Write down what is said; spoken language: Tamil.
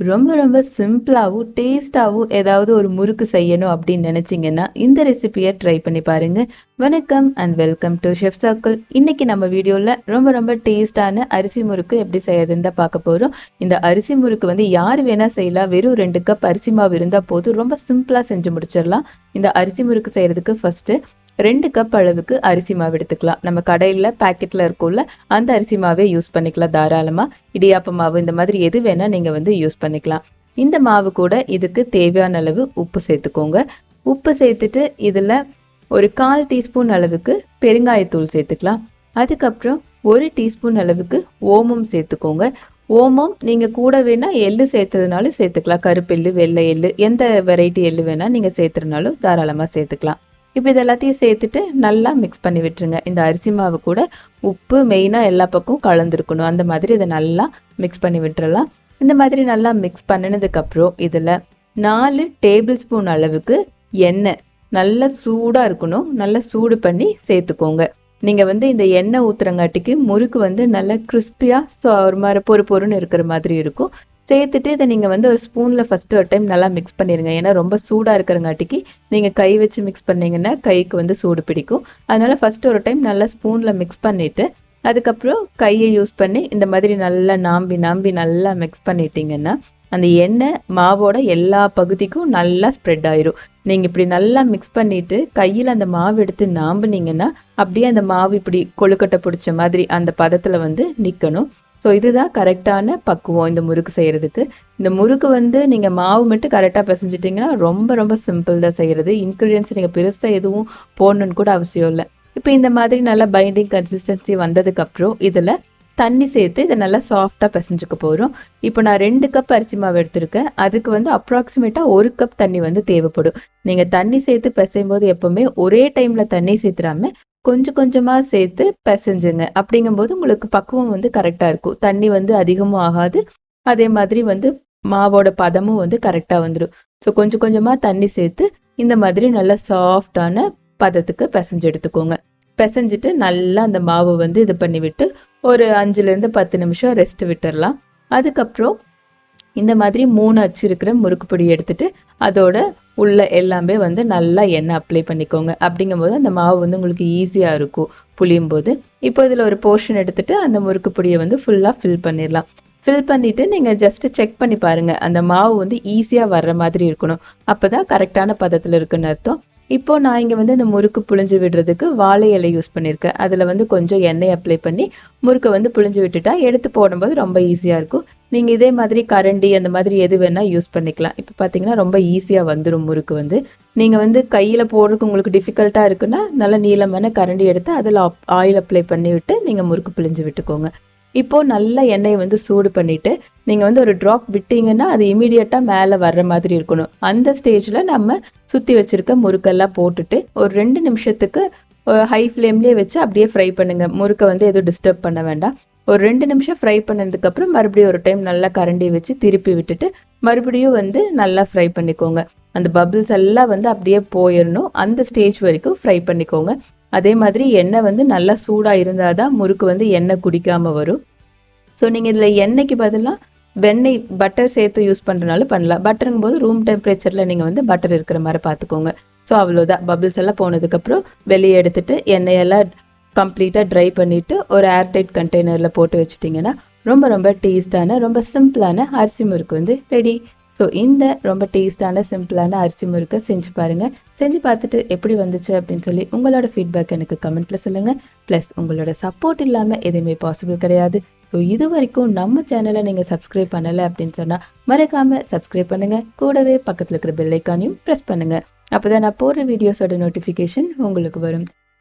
ரொம்ப ரொம்ப சிம்பிளாகவும் டேஸ்டாகவும் ஏதாவது ஒரு முறுக்கு செய்யணும் அப்படின்னு நினச்சிங்கன்னா இந்த ரெசிபியை ட்ரை பண்ணி பாருங்கள் வணக்கம் and welcome to chef circle இன்னைக்கு நம்ம வீடியோவில் ரொம்ப ரொம்ப டேஸ்டான அரிசி முறுக்கு எப்படி செய்யறதுன்னு தான் பார்க்க போகிறோம் இந்த அரிசி முறுக்கு வந்து யார் வேணால் செய்யலாம். வெறும் ரெண்டு கப் அரிசி மாவு இருந்தால் போதும். ரொம்ப சிம்பிளாக செஞ்சு முடிச்சிடலாம். இந்த அரிசி முறுக்கு செய்கிறதுக்கு ஃபஸ்ட்டு ரெண்டு கப் அளவுக்கு அரிசி மாவு எடுத்துக்கலாம். நம்ம கடையில் பேக்கெட்டில் இருக்கும்ல அந்த அரிசி மாவே யூஸ் பண்ணிக்கலாம் தாராளமாக இடியாப்ப மாவு இந்த மாதிரி எது வேணால் நீங்கள் வந்து யூஸ் பண்ணிக்கலாம். இந்த மாவு கூட இதுக்கு தேவையான அளவு உப்பு சேர்த்துக்கோங்க. உப்பு சேர்த்துட்டு இதில் ஒரு கால் டீஸ்பூன் அளவுக்கு பெருங்காயத்தூள் சேர்த்துக்கலாம். அதுக்கப்புறம் ஒரு டீஸ்பூன் அளவுக்கு ஓமம் சேர்த்துக்கோங்க. ஓமம் நீங்கள் கூட வேணால் எள்ளு சேர்த்ததுனாலும் சேர்த்துக்கலாம். கருப்பெள்ளு வெள்ளை எள்ளு எந்த வெரைட்டி எள்ளு வேணால் நீங்கள் சேர்த்துறனாலும் தாராளமாக சேர்த்துக்கலாம். இப்போ இது எல்லாத்தையும் சேர்த்துட்டு நல்லா மிக்ஸ் பண்ணி விட்டுருங்க. இந்த அரிசி மாவு கூட உப்பு மெயினாக எல்லா பக்கமும் கலந்துருக்கணும். அந்த மாதிரி இதை நல்லா மிக்ஸ் பண்ணி விட்டுறலாம். இந்த மாதிரி நல்லா மிக்ஸ் பண்ணினதுக்கப்புறம் இதில் நாலு டேபிள் ஸ்பூன் அளவுக்கு எண்ணெய் நல்லா சூடாக இருக்கணும். நல்லா சூடு பண்ணி சேர்த்துக்கோங்க. நீங்கள் வந்து இந்த எண்ணெய் ஊற்றுறங்காட்டிக்கு முறுக்கு வந்து நல்லா கிறிஸ்பியாக ஒரு மாதிரி பொறு பொறுன்னு இருக்கிற மாதிரி இருக்கும். சேர்த்துட்டு இதை நீங்கள் வந்து ஒரு ஸ்பூனில் ஃபஸ்ட்டு ஒரு டைம் நல்லா மிக்ஸ் பண்ணிடுங்க ஏன்னா ரொம்ப சூடாக இருக்கிறங்காட்டிக்கு நீங்கள் கை வச்சு மிக்ஸ் பண்ணிங்கன்னா கைக்கு வந்து சூடு பிடிக்கும். அதனால் ஃபஸ்ட்டு ஒரு டைம் நல்லா ஸ்பூனில் மிக்ஸ் பண்ணிவிட்டு அதுக்கப்புறம் கையை யூஸ் பண்ணி இந்த மாதிரி நல்லா நாம்பி நாம்பி நல்லா மிக்ஸ் பண்ணிட்டீங்கன்னா அந்த எண்ணெய் மாவோட எல்லா பகுதிக்கும் நல்லா ஸ்ப்ரெட் ஆயிரும். நீங்கள் இப்படி நல்லா மிக்ஸ் பண்ணிட்டு கையில் அந்த மாவு எடுத்து நாம்புனீங்கன்னா அப்படியே அந்த மாவு இப்படி கொழுக்கட்டை பிடிச்ச மாதிரி அந்த பதத்தில் வந்து நிற்கணும் ஸோ இதுதான் கரெக்டான பக்குவம் இந்த முறுக்கு செய்கிறதுக்கு இந்த முறுக்கு வந்து நீங்கள் மாவு மட்டும் கரெக்டாக பிசைஞ்சிட்டிங்கன்னா ரொம்ப ரொம்ப சிம்பிள் தான் செய்கிறது இன்க்ரீடியன்ஸ் நீங்கள் பெருசாக எதுவும் போடணுன்னு கூட அவசியம் இல்லை. இப்போ இந்த மாதிரி நல்லா பைண்டிங் கன்சிஸ்டன்சி வந்ததுக்கப்புறம் இதில் தண்ணி சேர்த்து இதை நல்லா சாஃப்டாக பிசைஞ்சுக்க போகிறோம் இப்போ நான் ரெண்டு கப் அரிசி மாவு எடுத்திருக்கேன். அதுக்கு வந்து அப்ராக்சிமேட்டாக ஒரு கப் தண்ணி வந்து தேவைப்படும். நீங்கள் தண்ணி சேர்த்து பிசையும் போது எப்போவுமே ஒரே டைமில் தண்ணி சேர்த்துறாம கொஞ்சம் கொஞ்சமாக சேர்த்து பிசைஞ்சுங்க. அப்படிங்கும்போது உங்களுக்கு பக்குவம் வந்து கரெக்டாக இருக்கும். தண்ணி வந்து அதிகமும் ஆகாது. அதே மாதிரி வந்து மாவோட பதமும் வந்து கரெக்டாக வந்துடும் ஸோ கொஞ்சம் கொஞ்சமாக தண்ணி சேர்த்து இந்த மாதிரி நல்லா சாஃப்டான பதத்துக்கு பிசைஞ்சு எடுத்துக்கோங்க. பிசைஞ்சிட்டு நல்லா அந்த மாவை வந்து இது பண்ணி விட்டு ஒரு அஞ்சுலேருந்து பத்து நிமிஷம் ரெஸ்ட் விட்டுடலாம் அதுக்கப்புறம் இந்த மாதிரி மூணு அச்சு இருக்கிற முறுக்கு பொடி எடுத்துட்டு அதோட உள்ள எல்லாமே வந்து நல்லா எண்ணெய் அப்ளை பண்ணிக்கோங்க. அப்படிங்கும்போது அந்த மாவு வந்து உங்களுக்கு ஈஸியாக இருக்கும். புளியும் போது இப்போ இதில் ஒரு போர்ஷன் எடுத்துட்டு அந்த முறுக்கு பொடியை வந்து ஃபுல்லாக ஃபில் பண்ணிடலாம். ஃபில் பண்ணிவிட்டு நீங்கள் ஜஸ்ட்டு செக் பண்ணி பாருங்கள் அந்த மாவு வந்து ஈஸியாக வர்ற மாதிரி இருக்கணும். அப்போ தான் கரெக்டான பதத்தில் இருக்குன்னு அர்த்தம். இப்போ நான் இங்கே வந்து இந்த முறுக்கு புழிஞ்சு விடுறதுக்கு வாழை இலை யூஸ் பண்ணியிருக்கேன். அதில் வந்து கொஞ்சம் எண்ணெய் அப்ளை பண்ணி முறுக்கை வந்து புழிஞ்சு விட்டுட்டா எடுத்து போடும்போது ரொம்ப ஈஸியாக இருக்கும். நீங்கள் இதே மாதிரி கரண்டி அந்த மாதிரி எது வேணால் யூஸ் பண்ணிக்கலாம். இப்போ பார்த்தீங்கன்னா ரொம்ப ஈஸியாக வந்துடும் முறுக்கு வந்து. நீங்கள் வந்து கையில் போடுறதுக்கு உங்களுக்கு டிஃபிகல்ட்டாக இருக்குன்னா நல்ல நீளமான கரண்டி எடுத்து அதில் ஆயில் அப்ளை பண்ணி விட்டு நீங்கள் முறுக்கு பிழிஞ்சு விட்டுக்கோங்க. இப்போது நல்ல எண்ணெயை வந்து சூடு பண்ணிவிட்டு நீங்கள் வந்து ஒரு ட்ராப் விட்டீங்கன்னா அது இமீடியட்டாக மேலே வர்ற மாதிரி இருக்கணும். அந்த ஸ்டேஜில் நம்ம சுற்றி வச்சுருக்க முறுக்கெல்லாம் போட்டுட்டு ஒரு ரெண்டு நிமிஷத்துக்கு ஹை ஃப்ளேம்லேயே வச்சு அப்படியே ஃப்ரை பண்ணுங்கள் முறுக்கை வந்து எதுவும் டிஸ்டர்ப் பண்ண வேண்டாம். ஒரு ரெண்டு நிமிஷம் ஃப்ரை பண்ணதுக்கப்புறம் மறுபடியும் ஒரு டைம் நல்லா கரண்டி வச்சு திருப்பி விட்டுட்டு மறுபடியும் வந்து நல்லா ஃப்ரை பண்ணிக்கோங்க. அந்த பபிள்ஸ் எல்லாம் வந்து அப்படியே போயிடணும் அந்த ஸ்டேஜ் வரைக்கும் ஃப்ரை பண்ணிக்கோங்க. அதே மாதிரி எண்ணெய் வந்து நல்லா சூடாக இருந்தால் தான் முறுக்கு வந்து எண்ணெய் குடிக்காமல் வரும். ஸோ நீங்கள் இதில் எண்ணெய்க்கு பதிலாக வெண்ணெய் பட்டர் சேர்த்து யூஸ் பண்ணுறனால பண்ணலாம். பட்டருங்கும் போது ரூம் டெம்பரேச்சரில் நீங்கள் வந்து பட்டர் இருக்கிற மாதிரி பார்த்துக்கோங்க. ஸோ அவ்வளோதான் பபிள்ஸ் எல்லாம் போனதுக்கப்புறம் வெளியே எடுத்துட்டு எண்ணெயெல்லாம் கம்ப்ளீட்டாக ட்ரை பண்ணிவிட்டு ஒரு ஏர்டைட் கண்டெய்னரில் போட்டு வச்சுட்டிங்கன்னா ரொம்ப ரொம்ப டேஸ்டான ரொம்ப சிம்பிளான அரிசி முறுக்கு வந்து ரெடி. ஸோ இந்த ரொம்ப டேஸ்டான சிம்பிளான அரிசி முறுக்கை செஞ்சு பாருங்கள் செஞ்சு பார்த்துட்டு எப்படி வந்துச்சு அப்படின்னு சொல்லி உங்களோட ஃபீட்பேக் எனக்கு கமெண்ட்டில் சொல்லுங்கள் ப்ளஸ் உங்களோட சப்போர்ட் இல்லாமல் எதுவுமே பாசிபிள் கிடையாது. ஸோ இது வரைக்கும் நம்ம சேனலை நீங்கள் சப்ஸ்கிரைப் பண்ணலை அப்படின்னு சொன்னால் மறக்காமல் சப்ஸ்கிரைப் பண்ணுங்கள் கூடவே பக்கத்தில் இருக்கிற பெல்லைக்கானையும் ப்ரெஸ் பண்ணுங்கள் அப்போ தான் நான் போடுற வீடியோஸோட நோட்டிஃபிகேஷன் உங்களுக்கு வரும்.